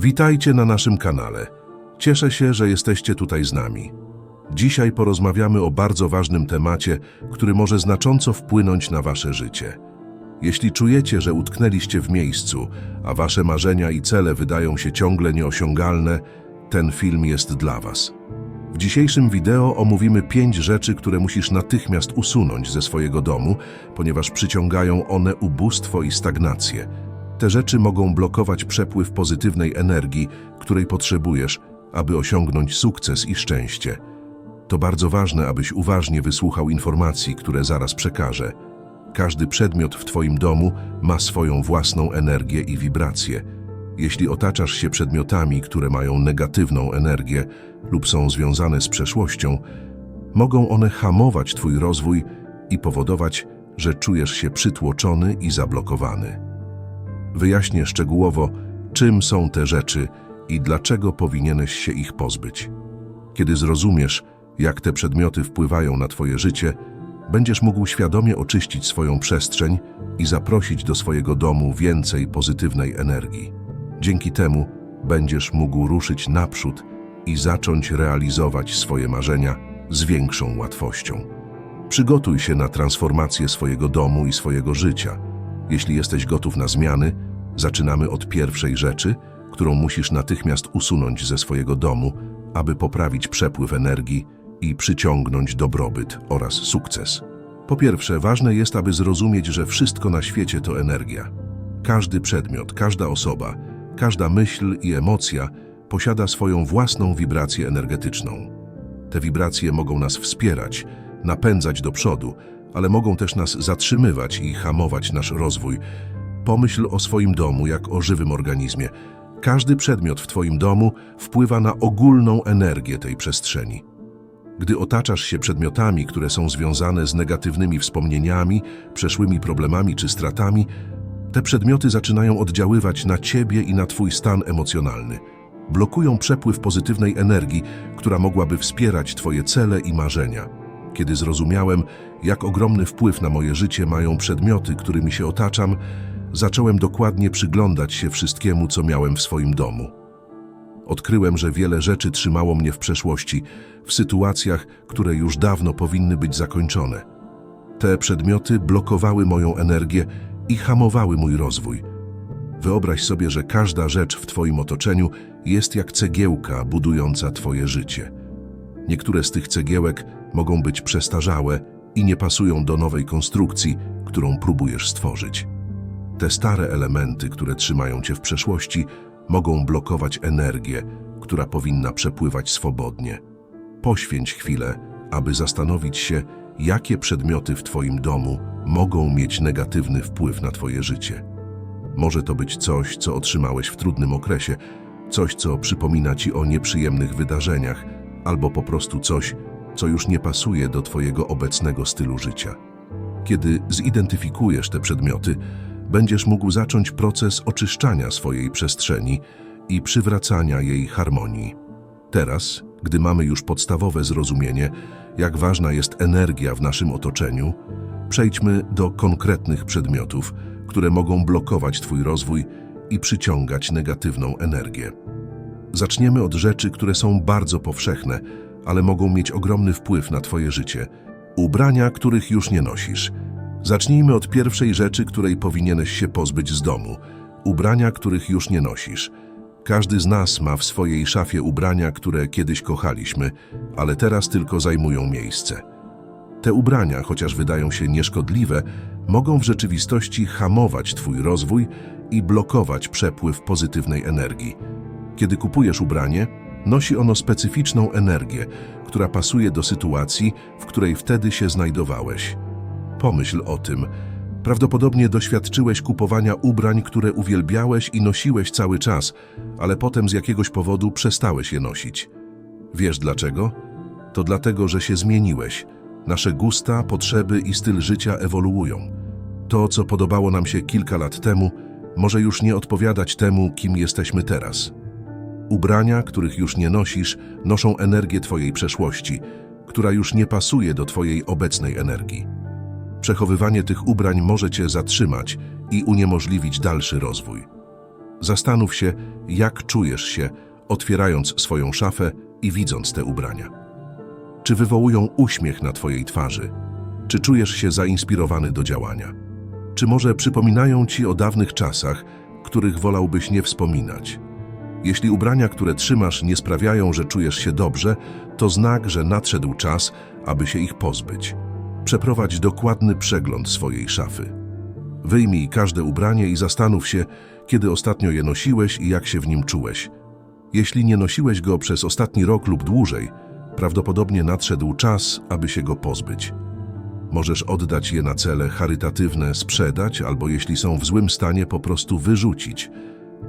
Witajcie na naszym kanale. Cieszę się, że jesteście tutaj z nami. Dzisiaj porozmawiamy o bardzo ważnym temacie, który może znacząco wpłynąć na wasze życie. Jeśli czujecie, że utknęliście w miejscu, a wasze marzenia i cele wydają się ciągle nieosiągalne, ten film jest dla was. W dzisiejszym wideo omówimy pięć rzeczy, które musisz natychmiast usunąć ze swojego domu, ponieważ przyciągają one ubóstwo i stagnację. Te rzeczy mogą blokować przepływ pozytywnej energii, której potrzebujesz, aby osiągnąć sukces i szczęście. To bardzo ważne, abyś uważnie wysłuchał informacji, które zaraz przekażę. Każdy przedmiot w Twoim domu ma swoją własną energię i wibrację. Jeśli otaczasz się przedmiotami, które mają negatywną energię lub są związane z przeszłością, mogą one hamować Twój rozwój i powodować, że czujesz się przytłoczony i zablokowany. Wyjaśnię szczegółowo, czym są te rzeczy i dlaczego powinieneś się ich pozbyć. Kiedy zrozumiesz, jak te przedmioty wpływają na Twoje życie, będziesz mógł świadomie oczyścić swoją przestrzeń i zaprosić do swojego domu więcej pozytywnej energii. Dzięki temu będziesz mógł ruszyć naprzód i zacząć realizować swoje marzenia z większą łatwością. Przygotuj się na transformację swojego domu i swojego życia. Jeśli jesteś gotów na zmiany, zaczynamy od pierwszej rzeczy, którą musisz natychmiast usunąć ze swojego domu, aby poprawić przepływ energii i przyciągnąć dobrobyt oraz sukces. Po pierwsze, ważne jest, aby zrozumieć, że wszystko na świecie to energia. Każdy przedmiot, każda osoba, każda myśl i emocja posiada swoją własną wibrację energetyczną. Te wibracje mogą nas wspierać, napędzać do przodu, ale mogą też nas zatrzymywać i hamować nasz rozwój. Pomyśl o swoim domu jak o żywym organizmie. Każdy przedmiot w Twoim domu wpływa na ogólną energię tej przestrzeni. Gdy otaczasz się przedmiotami, które są związane z negatywnymi wspomnieniami, przeszłymi problemami czy stratami, te przedmioty zaczynają oddziaływać na ciebie i na twój stan emocjonalny. Blokują przepływ pozytywnej energii, która mogłaby wspierać twoje cele i marzenia. Kiedy zrozumiałem, jak ogromny wpływ na moje życie mają przedmioty, którymi się otaczam, zacząłem dokładnie przyglądać się wszystkiemu, co miałem w swoim domu. Odkryłem, że wiele rzeczy trzymało mnie w przeszłości, w sytuacjach, które już dawno powinny być zakończone. Te przedmioty blokowały moją energię i hamowały mój rozwój. Wyobraź sobie, że każda rzecz w Twoim otoczeniu jest jak cegiełka budująca Twoje życie. Niektóre z tych cegiełek mogą być przestarzałe i nie pasują do nowej konstrukcji, którą próbujesz stworzyć. Te stare elementy, które trzymają Cię w przeszłości, mogą blokować energię, która powinna przepływać swobodnie. Poświęć chwilę, aby zastanowić się, jakie przedmioty w Twoim domu mogą mieć negatywny wpływ na Twoje życie. Może to być coś, co otrzymałeś w trudnym okresie, coś, co przypomina Ci o nieprzyjemnych wydarzeniach, albo po prostu coś, co już nie pasuje do Twojego obecnego stylu życia. Kiedy zidentyfikujesz te przedmioty, będziesz mógł zacząć proces oczyszczania swojej przestrzeni i przywracania jej harmonii. Teraz, gdy mamy już podstawowe zrozumienie, jak ważna jest energia w naszym otoczeniu, przejdźmy do konkretnych przedmiotów, które mogą blokować Twój rozwój i przyciągać negatywną energię. Zaczniemy od rzeczy, które są bardzo powszechne, ale mogą mieć ogromny wpływ na Twoje życie. Ubrania, których już nie nosisz. Zacznijmy od pierwszej rzeczy, której powinieneś się pozbyć z domu. Ubrania, których już nie nosisz. Każdy z nas ma w swojej szafie ubrania, które kiedyś kochaliśmy, ale teraz tylko zajmują miejsce. Te ubrania, chociaż wydają się nieszkodliwe, mogą w rzeczywistości hamować Twój rozwój i blokować przepływ pozytywnej energii. Kiedy kupujesz ubranie, nosi ono specyficzną energię, która pasuje do sytuacji, w której wtedy się znajdowałeś. Pomyśl o tym. Prawdopodobnie doświadczyłeś kupowania ubrań, które uwielbiałeś i nosiłeś cały czas, ale potem z jakiegoś powodu przestałeś je nosić. Wiesz dlaczego? To dlatego, że się zmieniłeś. Nasze gusta, potrzeby i styl życia ewoluują. To, co podobało nam się kilka lat temu, może już nie odpowiadać temu, kim jesteśmy teraz. Ubrania, których już nie nosisz, noszą energię Twojej przeszłości, która już nie pasuje do Twojej obecnej energii. Przechowywanie tych ubrań może Cię zatrzymać i uniemożliwić dalszy rozwój. Zastanów się, jak czujesz się, otwierając swoją szafę i widząc te ubrania. Czy wywołują uśmiech na Twojej twarzy? Czy czujesz się zainspirowany do działania? Czy może przypominają Ci o dawnych czasach, których wolałbyś nie wspominać? Jeśli ubrania, które trzymasz, nie sprawiają, że czujesz się dobrze, to znak, że nadszedł czas, aby się ich pozbyć. Przeprowadź dokładny przegląd swojej szafy. Wyjmij każde ubranie i zastanów się, kiedy ostatnio je nosiłeś i jak się w nim czułeś. Jeśli nie nosiłeś go przez ostatni rok lub dłużej, prawdopodobnie nadszedł czas, aby się go pozbyć. Możesz oddać je na cele charytatywne, sprzedać, albo jeśli są w złym stanie, po prostu wyrzucić.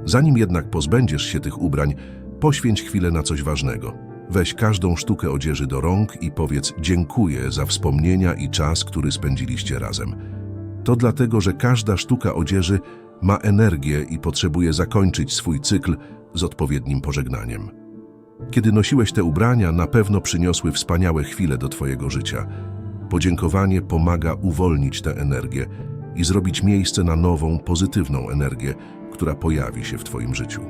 Zanim jednak pozbędziesz się tych ubrań, poświęć chwilę na coś ważnego. Weź każdą sztukę odzieży do rąk i powiedz dziękuję za wspomnienia i czas, który spędziliście razem. To dlatego, że każda sztuka odzieży ma energię i potrzebuje zakończyć swój cykl z odpowiednim pożegnaniem. Kiedy nosiłeś te ubrania, na pewno przyniosły wspaniałe chwile do Twojego życia. Podziękowanie pomaga uwolnić tę energię i zrobić miejsce na nową, pozytywną energię, która pojawi się w Twoim życiu.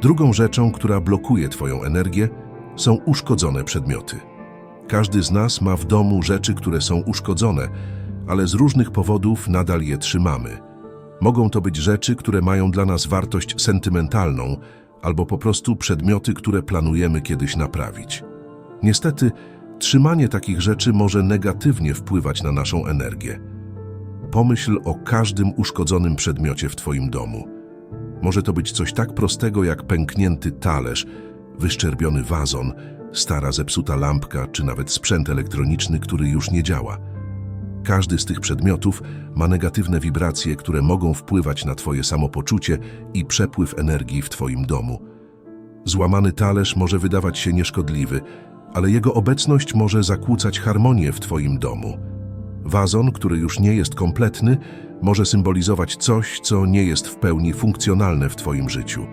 Drugą rzeczą, która blokuje Twoją energię, są uszkodzone przedmioty. Każdy z nas ma w domu rzeczy, które są uszkodzone, ale z różnych powodów nadal je trzymamy. Mogą to być rzeczy, które mają dla nas wartość sentymentalną, albo po prostu przedmioty, które planujemy kiedyś naprawić. Niestety, trzymanie takich rzeczy może negatywnie wpływać na naszą energię. Pomyśl o każdym uszkodzonym przedmiocie w Twoim domu. Może to być coś tak prostego jak pęknięty talerz, wyszczerbiony wazon, stara zepsuta lampka czy nawet sprzęt elektroniczny, który już nie działa. Każdy z tych przedmiotów ma negatywne wibracje, które mogą wpływać na Twoje samopoczucie i przepływ energii w Twoim domu. Złamany talerz może wydawać się nieszkodliwy, ale jego obecność może zakłócać harmonię w Twoim domu. Wazon, który już nie jest kompletny, może symbolizować coś, co nie jest w pełni funkcjonalne w Twoim życiu.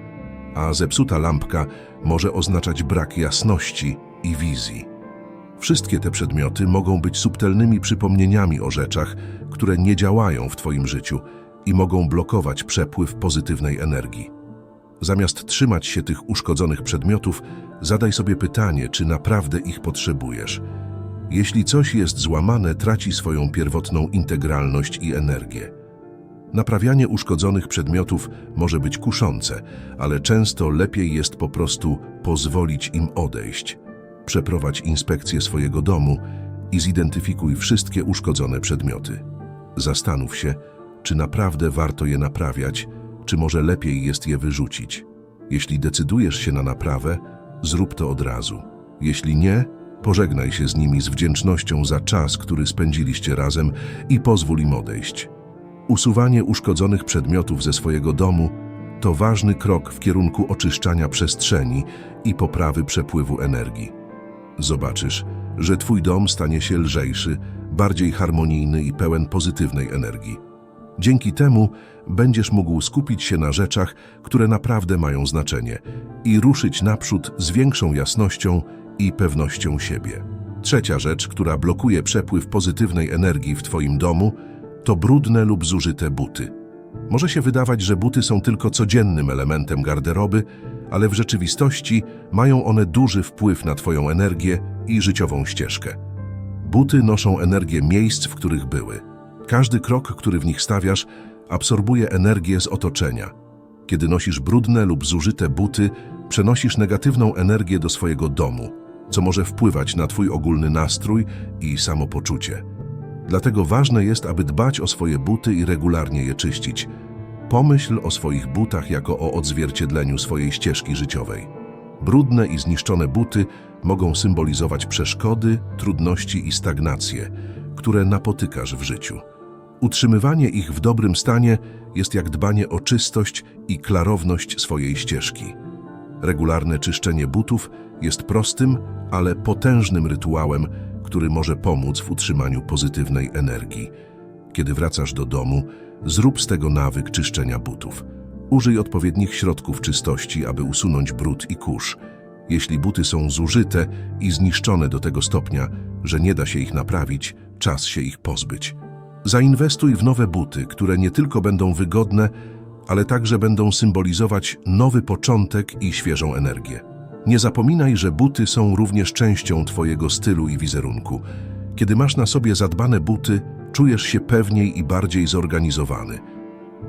A zepsuta lampka może oznaczać brak jasności i wizji. Wszystkie te przedmioty mogą być subtelnymi przypomnieniami o rzeczach, które nie działają w Twoim życiu i mogą blokować przepływ pozytywnej energii. Zamiast trzymać się tych uszkodzonych przedmiotów, zadaj sobie pytanie, czy naprawdę ich potrzebujesz. Jeśli coś jest złamane, traci swoją pierwotną integralność i energię. Naprawianie uszkodzonych przedmiotów może być kuszące, ale często lepiej jest po prostu pozwolić im odejść. Przeprowadź inspekcję swojego domu i zidentyfikuj wszystkie uszkodzone przedmioty. Zastanów się, czy naprawdę warto je naprawiać, czy może lepiej jest je wyrzucić. Jeśli decydujesz się na naprawę, zrób to od razu. Jeśli nie, pożegnaj się z nimi z wdzięcznością za czas, który spędziliście razem i pozwól im odejść. Usuwanie uszkodzonych przedmiotów ze swojego domu to ważny krok w kierunku oczyszczania przestrzeni i poprawy przepływu energii. Zobaczysz, że Twój dom stanie się lżejszy, bardziej harmonijny i pełen pozytywnej energii. Dzięki temu będziesz mógł skupić się na rzeczach, które naprawdę mają znaczenie i ruszyć naprzód z większą jasnością i pewnością siebie. Trzecia rzecz, która blokuje przepływ pozytywnej energii w Twoim domu, to brudne lub zużyte buty. Może się wydawać, że buty są tylko codziennym elementem garderoby, ale w rzeczywistości mają one duży wpływ na Twoją energię i życiową ścieżkę. Buty noszą energię miejsc, w których były. Każdy krok, który w nich stawiasz, absorbuje energię z otoczenia. Kiedy nosisz brudne lub zużyte buty, przenosisz negatywną energię do swojego domu, co może wpływać na Twój ogólny nastrój i samopoczucie. Dlatego ważne jest, aby dbać o swoje buty i regularnie je czyścić. Pomyśl o swoich butach jako o odzwierciedleniu swojej ścieżki życiowej. Brudne i zniszczone buty mogą symbolizować przeszkody, trudności i stagnację, które napotykasz w życiu. Utrzymywanie ich w dobrym stanie jest jak dbanie o czystość i klarowność swojej ścieżki. Regularne czyszczenie butów jest prostym, ale potężnym rytuałem, który może pomóc w utrzymaniu pozytywnej energii. Kiedy wracasz do domu, zrób z tego nawyk czyszczenia butów. Użyj odpowiednich środków czystości, aby usunąć brud i kurz. Jeśli buty są zużyte i zniszczone do tego stopnia, że nie da się ich naprawić, czas się ich pozbyć. Zainwestuj w nowe buty, które nie tylko będą wygodne, ale także będą symbolizować nowy początek i świeżą energię. Nie zapominaj, że buty są również częścią Twojego stylu i wizerunku. Kiedy masz na sobie zadbane buty, czujesz się pewniej i bardziej zorganizowany.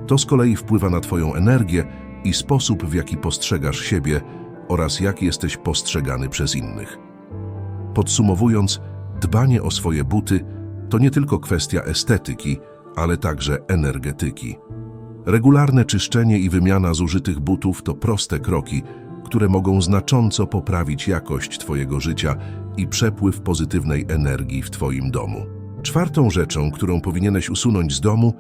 To z kolei wpływa na Twoją energię i sposób, w jaki postrzegasz siebie oraz jak jesteś postrzegany przez innych. Podsumowując, dbanie o swoje buty to nie tylko kwestia estetyki, ale także energetyki. Regularne czyszczenie i wymiana zużytych butów to proste kroki, które mogą znacząco poprawić jakość Twojego życia i przepływ pozytywnej energii w Twoim domu. Czwartą rzeczą, którą powinieneś usunąć z domu,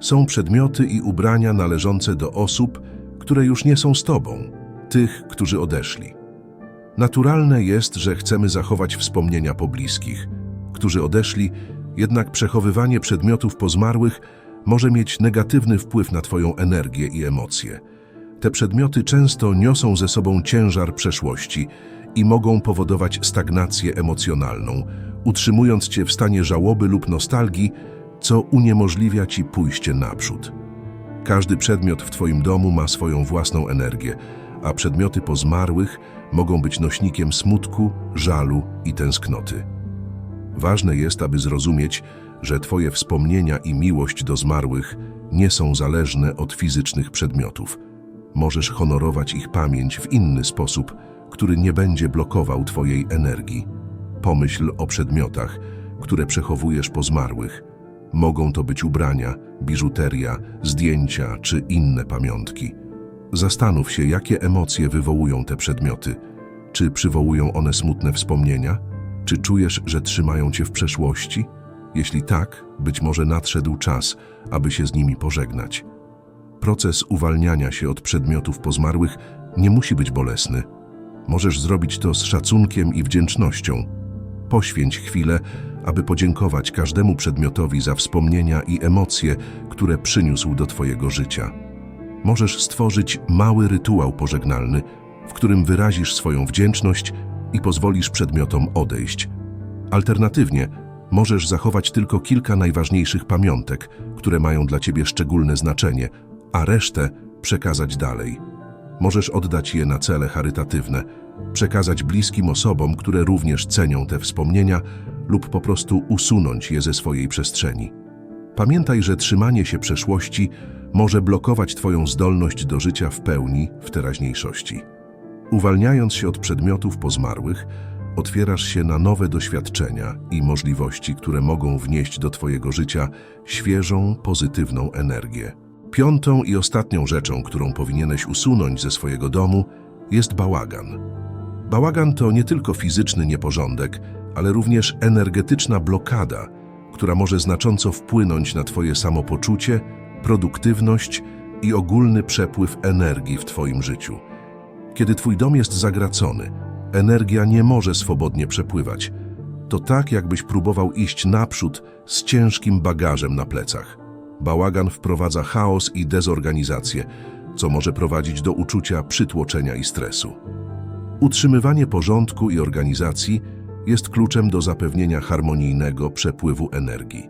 są przedmioty i ubrania należące do osób, które już nie są z Tobą, tych, którzy odeszli. Naturalne jest, że chcemy zachować wspomnienia po bliskich, którzy odeszli, jednak przechowywanie przedmiotów pozmarłych może mieć negatywny wpływ na Twoją energię i emocje. Te przedmioty często niosą ze sobą ciężar przeszłości i mogą powodować stagnację emocjonalną, utrzymując Cię w stanie żałoby lub nostalgii, co uniemożliwia Ci pójście naprzód. Każdy przedmiot w Twoim domu ma swoją własną energię, a przedmioty pozmarłych mogą być nośnikiem smutku, żalu i tęsknoty. Ważne jest, aby zrozumieć, że Twoje wspomnienia i miłość do zmarłych nie są zależne od fizycznych przedmiotów. Możesz honorować ich pamięć w inny sposób, który nie będzie blokował Twojej energii. Pomyśl o przedmiotach, które przechowujesz po zmarłych. Mogą to być ubrania, biżuteria, zdjęcia czy inne pamiątki. Zastanów się, jakie emocje wywołują te przedmioty. Czy przywołują one smutne wspomnienia? Czy czujesz, że trzymają cię w przeszłości? Jeśli tak, być może nadszedł czas, aby się z nimi pożegnać. Proces uwalniania się od przedmiotów pozmarłych nie musi być bolesny. Możesz zrobić to z szacunkiem i wdzięcznością. Poświęć chwilę, aby podziękować każdemu przedmiotowi za wspomnienia i emocje, które przyniósł do Twojego życia. Możesz stworzyć mały rytuał pożegnalny, w którym wyrazisz swoją wdzięczność i pozwolisz przedmiotom odejść. Alternatywnie, możesz zachować tylko kilka najważniejszych pamiątek, które mają dla Ciebie szczególne znaczenie, a resztę przekazać dalej. Możesz oddać je na cele charytatywne, przekazać bliskim osobom, które również cenią te wspomnienia, lub po prostu usunąć je ze swojej przestrzeni. Pamiętaj, że trzymanie się przeszłości może blokować Twoją zdolność do życia w pełni w teraźniejszości. Uwalniając się od przedmiotów pozmarłych, otwierasz się na nowe doświadczenia i możliwości, które mogą wnieść do Twojego życia świeżą, pozytywną energię. Piątą i ostatnią rzeczą, którą powinieneś usunąć ze swojego domu, jest bałagan. Bałagan to nie tylko fizyczny nieporządek, ale również energetyczna blokada, która może znacząco wpłynąć na Twoje samopoczucie, produktywność i ogólny przepływ energii w Twoim życiu. Kiedy Twój dom jest zagracony, energia nie może swobodnie przepływać. To tak, jakbyś próbował iść naprzód z ciężkim bagażem na plecach. Bałagan wprowadza chaos i dezorganizację, co może prowadzić do uczucia przytłoczenia i stresu. Utrzymywanie porządku i organizacji jest kluczem do zapewnienia harmonijnego przepływu energii.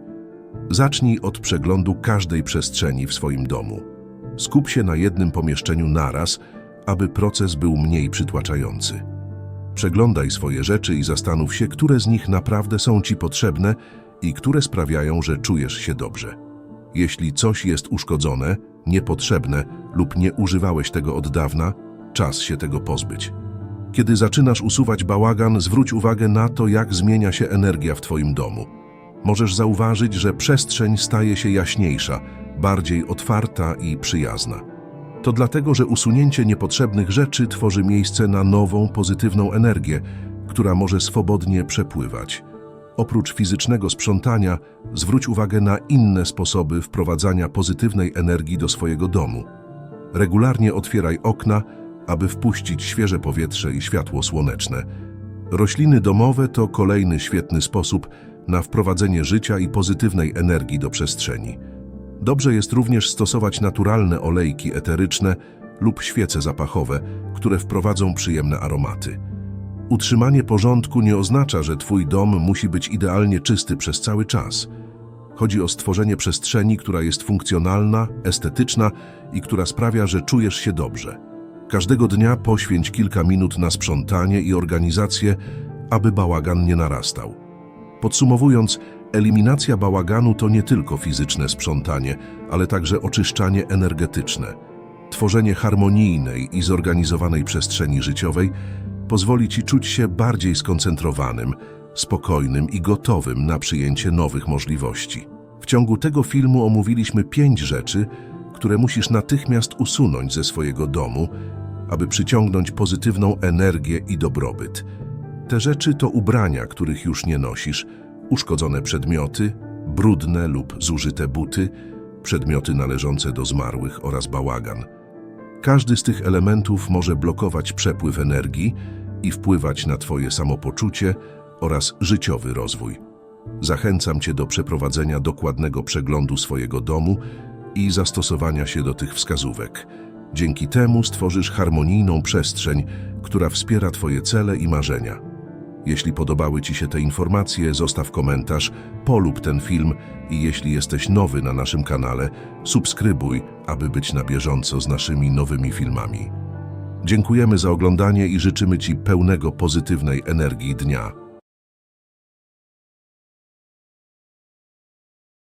Zacznij od przeglądu każdej przestrzeni w swoim domu. Skup się na jednym pomieszczeniu naraz, aby proces był mniej przytłaczający. Przeglądaj swoje rzeczy i zastanów się, które z nich naprawdę są Ci potrzebne i które sprawiają, że czujesz się dobrze. Jeśli coś jest uszkodzone, niepotrzebne lub nie używałeś tego od dawna, czas się tego pozbyć. Kiedy zaczynasz usuwać bałagan, zwróć uwagę na to, jak zmienia się energia w Twoim domu. Możesz zauważyć, że przestrzeń staje się jaśniejsza, bardziej otwarta i przyjazna. To dlatego, że usunięcie niepotrzebnych rzeczy tworzy miejsce na nową, pozytywną energię, która może swobodnie przepływać. Oprócz fizycznego sprzątania, zwróć uwagę na inne sposoby wprowadzania pozytywnej energii do swojego domu. Regularnie otwieraj okna, aby wpuścić świeże powietrze i światło słoneczne. Rośliny domowe to kolejny świetny sposób na wprowadzenie życia i pozytywnej energii do przestrzeni. Dobrze jest również stosować naturalne olejki eteryczne lub świece zapachowe, które wprowadzą przyjemne aromaty. Utrzymanie porządku nie oznacza, że Twój dom musi być idealnie czysty przez cały czas. Chodzi o stworzenie przestrzeni, która jest funkcjonalna, estetyczna i która sprawia, że czujesz się dobrze. Każdego dnia poświęć kilka minut na sprzątanie i organizację, aby bałagan nie narastał. Podsumowując, eliminacja bałaganu to nie tylko fizyczne sprzątanie, ale także oczyszczanie energetyczne. Tworzenie harmonijnej i zorganizowanej przestrzeni życiowej pozwoli Ci czuć się bardziej skoncentrowanym, spokojnym i gotowym na przyjęcie nowych możliwości. W ciągu tego filmu omówiliśmy pięć rzeczy, które musisz natychmiast usunąć ze swojego domu, aby przyciągnąć pozytywną energię i dobrobyt. Te rzeczy to ubrania, których już nie nosisz, uszkodzone przedmioty, brudne lub zużyte buty, przedmioty należące do zmarłych oraz bałagan. Każdy z tych elementów może blokować przepływ energii i wpływać na Twoje samopoczucie oraz życiowy rozwój. Zachęcam Cię do przeprowadzenia dokładnego przeglądu swojego domu i zastosowania się do tych wskazówek. Dzięki temu stworzysz harmonijną przestrzeń, która wspiera Twoje cele i marzenia. Jeśli podobały Ci się te informacje, zostaw komentarz, polub ten film i jeśli jesteś nowy na naszym kanale, subskrybuj, aby być na bieżąco z naszymi nowymi filmami. Dziękujemy za oglądanie i życzymy Ci pełnego pozytywnej energii dnia.